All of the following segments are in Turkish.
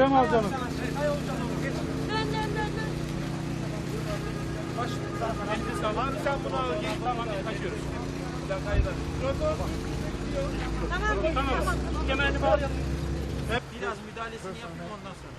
Şuraya mı alacaksın? Dön dön dön dön. Eliniz tamam. Sen bunu al. Gel. Tamam. Kaçıyoruz. Sen kayda. Tamam benim tamam. Kemerini bağlı. Hep biraz müdahalesini yapayım ondan sonra.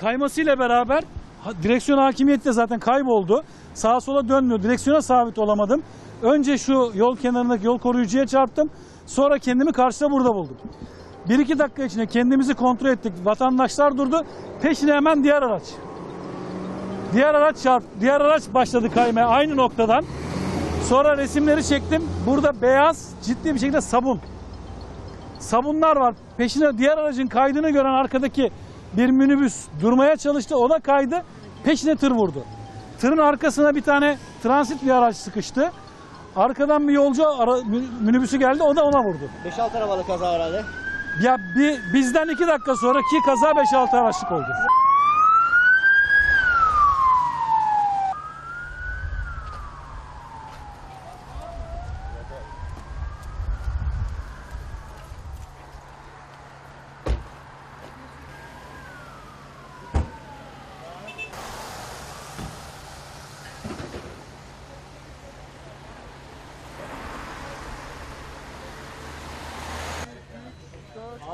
Kaymasıyla beraber direksiyon hakimiyeti de zaten kayboldu. Sağa sola dönmüyor. Direksiyona sabit olamadım. Önce şu yol kenarındaki yol koruyucuya çarptım. Sonra kendimi karşıda burada buldum. Bir iki dakika içinde kendimizi kontrol ettik. Vatandaşlar durdu. Peşine hemen diğer araç. Diğer araç çarp, diğer araç başladı kaymaya aynı noktadan. Sonra resimleri çektim. Burada beyaz ciddi bir şekilde sabun. Sabunlar var. Peşine diğer aracın kaydını gören arkadaki bir minibüs durmaya çalıştı. O da kaydı. Peşine tır vurdu. Tırın arkasına bir tane transit bir araç sıkıştı. Arkadan bir yolcu ara, minibüsü geldi. O da ona vurdu. 5-6 arabalı kaza herhalde. Ya bir, bizden iki dakika sonraki kaza 5-6 araçlık oldu.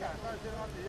赶快跟他比。